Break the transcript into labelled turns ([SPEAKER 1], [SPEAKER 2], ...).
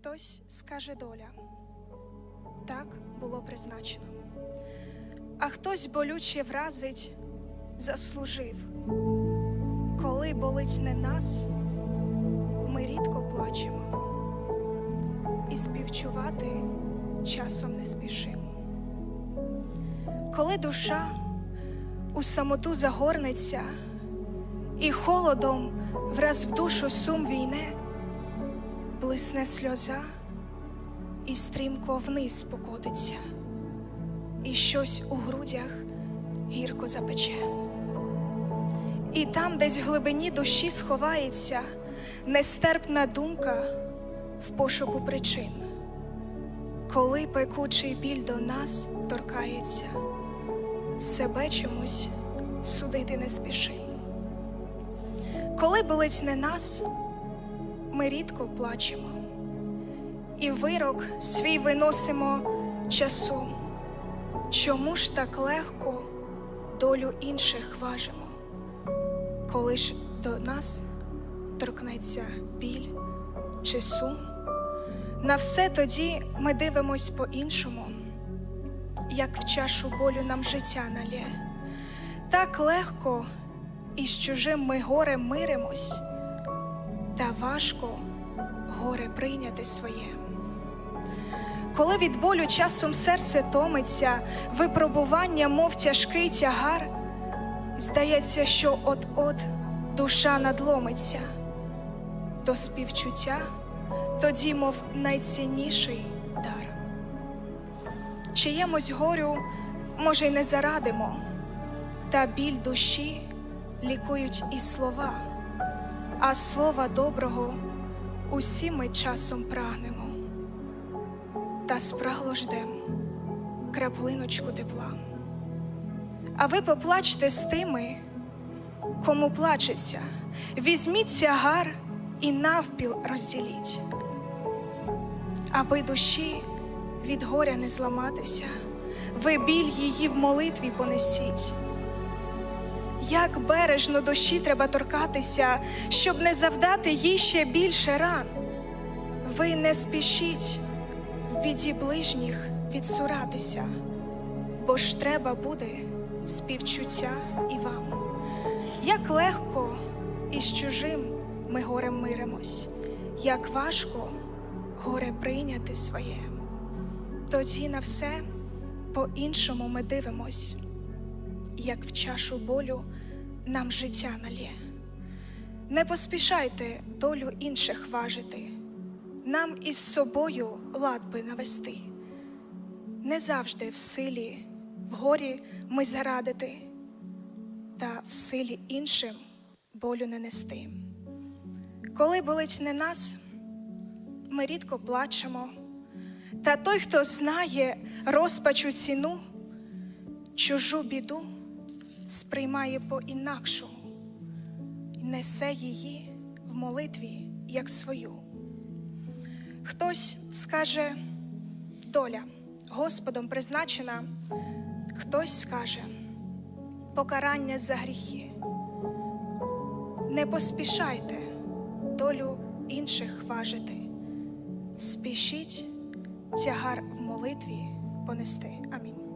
[SPEAKER 1] Хтось скаже доля. Так було призначено. А хтось болюче вразить, заслужив. Коли болить не нас, ми рідко плачемо. І співчувати часом не спішимо. Коли душа у самоту загорнеться, і холодом враз в душу сум війне, блисне сльоза і стрімко вниз покотиться, і щось у грудях гірко запече. І там, десь в глибині душі сховається нестерпна думка в пошуку причин, коли пекучий біль до нас торкається, себе чомусь судити не спішим. Коли болить не нас, ми рідко плачемо, і вирок свій виносимо часом. Чому ж так легко долю інших важимо, коли ж до нас торкнеться біль чи сум? На все тоді ми дивимось по-іншому, як в чашу болю нам життя налє. Так легко із чужим ми горем миримось, та важко горе прийняти своє. Коли від болю часом серце томиться, випробування, мов тяжкий тягар, здається, що от-от душа надломиться, то співчуття тоді, мов найцінніший дар. Чиємусь горю, може, й не зарадимо, та біль душі лікують і слова, а слова доброго усі ми часом прагнемо, та спрагло ждем краплиночку тепла. А ви поплачте з тими, кому плачеться, візьміть тягар і навпіл розділіть, аби душі від горя не зламатися, ви біль її в молитві понесіть. Як бережно душі треба торкатися, щоб не завдати їй ще більше ран. Ви не спішіть в біді ближніх відсуратися, бо ж треба буде співчуття і вам. Як легко із чужим ми горем миримось, як важко горе прийняти своє. Тоді на все по-іншому ми дивимось як в чашу болю нам життя налє. Не поспішайте долю інших важити, нам із собою лад би навести. Не завжди в силі, в горі ми зарадити, та в силі іншим болю не нести. Коли болить не нас, ми рідко плачемо, та той, хто знає розпачу ціну, чужу біду сприймає по-інакшому і несе її в молитві як свою. Хтось скаже доля Господом призначена, хтось скаже покарання за гріхи. Не поспішайте долю інших важити, спішіть тягар в молитві понести. Амінь.